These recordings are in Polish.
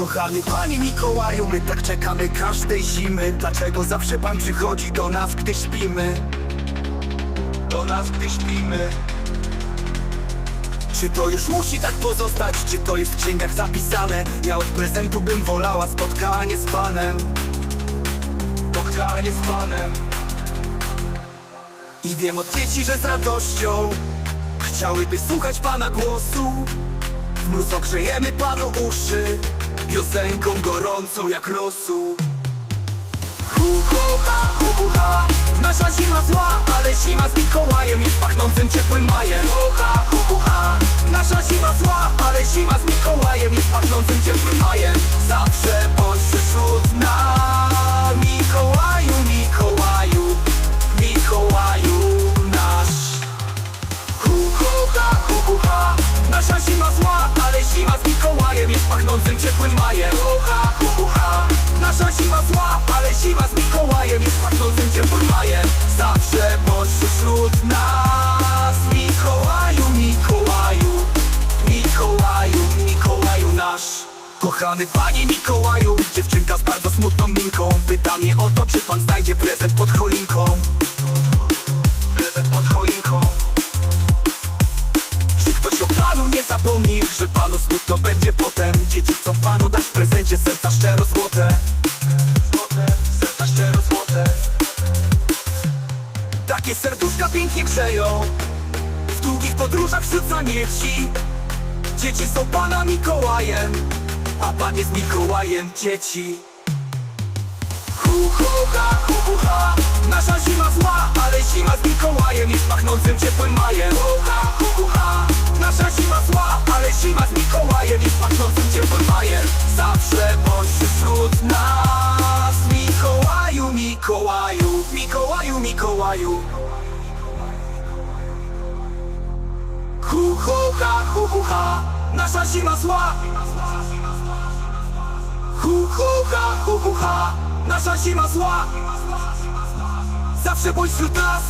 Kochany Panie Mikołaju, my tak czekamy każdej zimy Dlaczego zawsze Pan przychodzi do nas, gdy śpimy? Do nas, gdy śpimy Czy to już musi tak pozostać? Czy to jest w księgach zapisane? Ja od prezentu bym wolała spotkanie z Panem Spotkanie z Panem I wiem od dzieci, że z radością Chciałyby słuchać Pana głosu. W mróz ogrzejemy Panu uszy Piosenką gorącą jak rosół Hu, hu, ha, hu, ha. Nasza zima zła, ale zima z Mikołajem Jest pachnącym ciepłym majem. Hu, ha, hu, ha. Nasza zima zła, ale zima z Mikołajem Jest pachnącym ciepłym majem. Zawsze bądź wśród Kochany Panie Mikołaju. Dziewczynka z bardzo smutną minką. Pyta mnie o to, czy Pan znajdzie prezent pod choinką. Prezent pod choinką. Czy ktoś o panu nie zapomni, że panu smutno będzie potem? Dzieci chcą panu dać w prezencie serca szczero Złote, serca szczero złote. Takie serduszka pięknie grzeją. W długich podróżach wśród zamieci Dzieci są pana Mikołajem A pan jest Mikołajem dzieci. Hu, hu, ha, hu, hu, ha. Nasza zima zła, ale zima z Mikołajem Jest pachnącym ciepłym majem. Hu, ha, hu, hu, ha. Nasza zima zła, ale zima z Mikołajem Jest pachnącym ciepłym majem. Zawsze bądź wśród nas. Mikołaju, Mikołaju Mikołaju, Mikołaju. Hu, hu, ha, hu, hu, ha. Nasza zima zła Hu, hu, ha, hu, hu, ha. Nasza zima zła. Zawsze bądź wśród nas.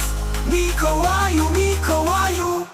Mikołaju, Mikołaju